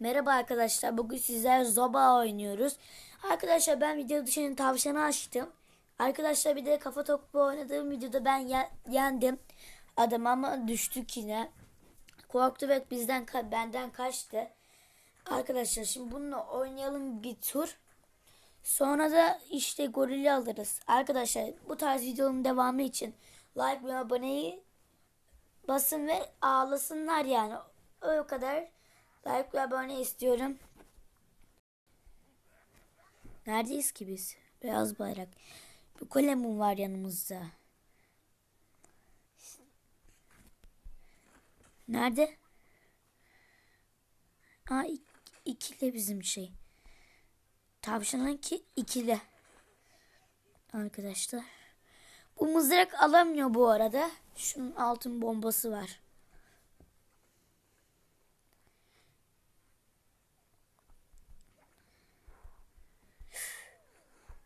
Merhaba arkadaşlar. Bugün sizler Zoba oynuyoruz. Arkadaşlar ben video dışının tavşanı açtım. Arkadaşlar bir de kafa topu oynadığım videoda ben ye- yendim. Adam ama düştük yine. Korktu ve bizden benden kaçtı. Arkadaşlar şimdi bununla oynayalım bir tur. Sonra da işte gorili alırız. Arkadaşlar bu tarz videonun devamı için like ve aboneyi basın ve ağlasınlar yani. O kadar like ve abone istiyorum. Neredeyiz ki biz? Beyaz bayrak. Bir kolemun var yanımızda. Nerede? Aa ik- ikili bizim şey. Tavşanın ki ikili. Arkadaşlar. Bu mızrak alamıyor bu arada. Şunun altın bombası var.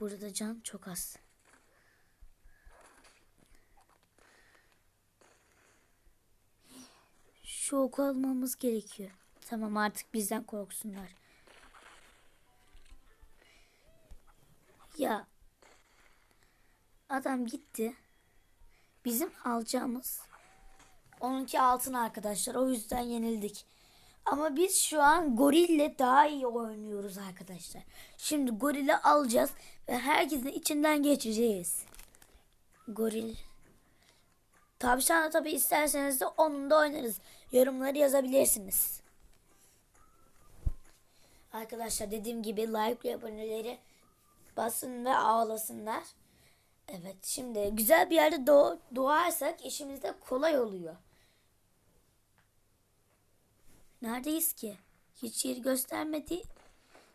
Burada can çok az. Şu oku almamız gerekiyor. Tamam artık bizden korksunlar. Ya adam gitti. Bizim alacağımız onunki altın arkadaşlar. O yüzden yenildik. Ama biz şu an gorille daha iyi oynuyoruz arkadaşlar. Şimdi gorili alacağız ve herkesin içinden geçeceğiz. Goril. Tavşanla tabi isterseniz de onun da oynarız. Yorumları yazabilirsiniz. Arkadaşlar dediğim gibi like ve aboneleri basın ve ağlasınlar. Evet şimdi güzel bir yerde doğ- doğarsak işimiz de kolay oluyor. Neredeyiz ki? Hiç yer göstermedi.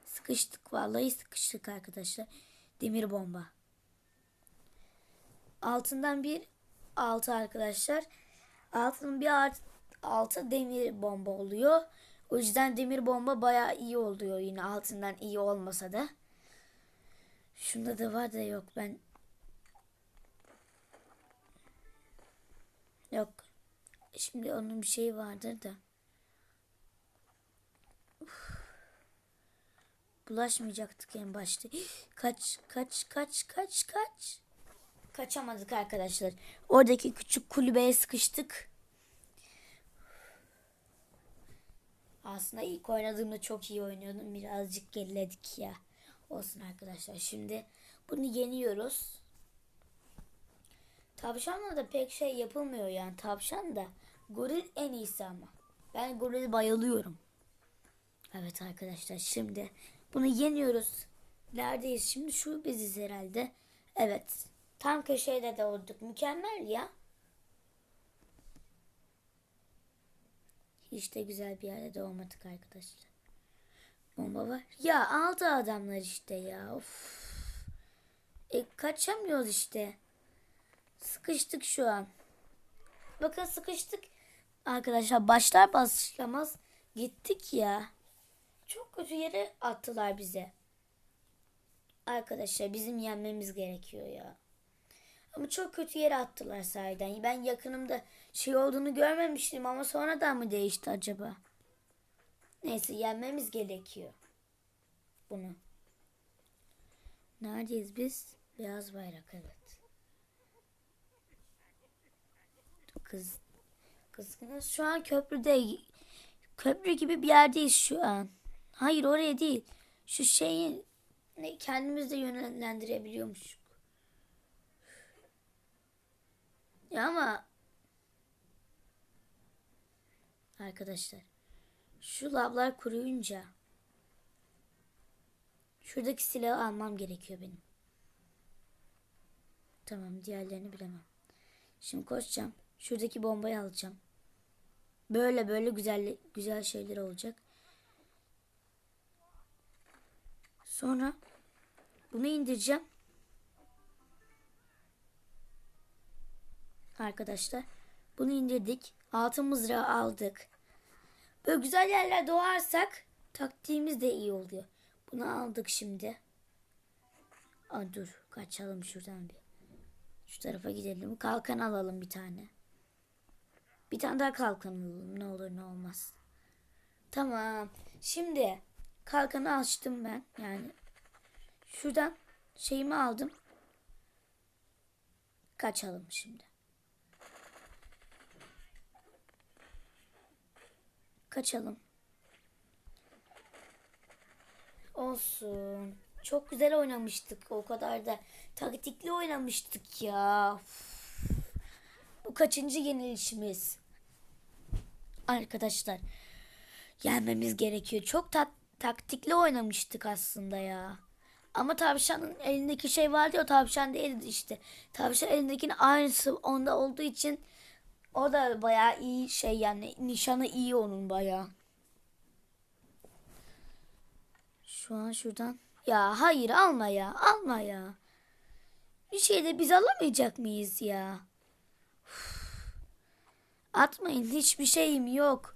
Sıkıştık vallahi sıkıştık arkadaşlar. Demir bomba. Altından bir altı arkadaşlar. Altının bir art, altı demir bomba oluyor. O yüzden demir bomba bayağı iyi oluyor yine altından iyi olmasa da. Şunda da var da yok ben. Yok. Şimdi onun bir şeyi vardır da. Bulaşmayacaktık en başta. Kaç kaç kaç kaç kaç. Kaçamadık arkadaşlar. Oradaki küçük kulübeye sıkıştık. Aslında ilk oynadığımda çok iyi oynuyordum. Birazcık geriledik ya. Olsun arkadaşlar. Şimdi bunu yeniyoruz. Tavşanla da pek şey yapılmıyor yani. Tavşan da goril en iyisi ama. Ben goril bayılıyorum. Evet arkadaşlar şimdi bunu yeniyoruz. Neredeyiz şimdi? Şu biziz herhalde. Evet. Tam köşede de olduk. Mükemmel ya. Hiç de güzel bir yerde de olmadık arkadaşlar. Bomba var. Ya aldı adamlar işte ya. Of. E, kaçamıyoruz işte. Sıkıştık şu an. Bakın sıkıştık. Arkadaşlar başlar başlamaz gittik ya. Çok kötü yere attılar bize. Arkadaşlar bizim yenmemiz gerekiyor ya. Ama çok kötü yere attılar sahiden. Ben yakınımda şey olduğunu görmemiştim ama sonradan mı değişti acaba? Neyse yenmemiz gerekiyor. Bunu. Neredeyiz biz? Beyaz bayrak evet. Kız kızgınız. Şu an köprüde köprü gibi bir yerdeyiz şu an. Hayır oraya değil. Şu şeyi kendimiz de yönlendirebiliyormuş. Ya ama arkadaşlar şu lavlar kuruyunca şuradaki silahı almam gerekiyor benim. Tamam diğerlerini bilemem. Şimdi koşacağım. Şuradaki bombayı alacağım. Böyle böyle güzel güzel şeyler olacak. Sonra bunu indireceğim. Arkadaşlar bunu indirdik. Altın mızrağı aldık. Böyle güzel yerler doğarsak taktiğimiz de iyi oluyor. Bunu aldık şimdi. Aa, dur kaçalım şuradan bir. Şu tarafa gidelim. Kalkan alalım bir tane. Bir tane daha kalkan alalım. Ne olur ne olmaz. Tamam. Şimdi kalkanı açtım ben. Yani şuradan şeyimi aldım. Kaçalım şimdi. Kaçalım. Olsun. Çok güzel oynamıştık o kadar da. Taktikli oynamıştık ya. Üf. Bu kaçıncı yenilişimiz? Arkadaşlar. Yenmemiz gerekiyor. Çok tak taktikli oynamıştık aslında ya. Ama tavşanın elindeki şey vardı ya tavşan değildi işte. Tavşan elindekinin aynısı onda olduğu için o da bayağı iyi şey yani nişanı iyi onun bayağı. Şu an şuradan. Ya hayır alma ya alma ya. Bir şey de biz alamayacak mıyız ya? Üf. Atmayın hiçbir şeyim yok.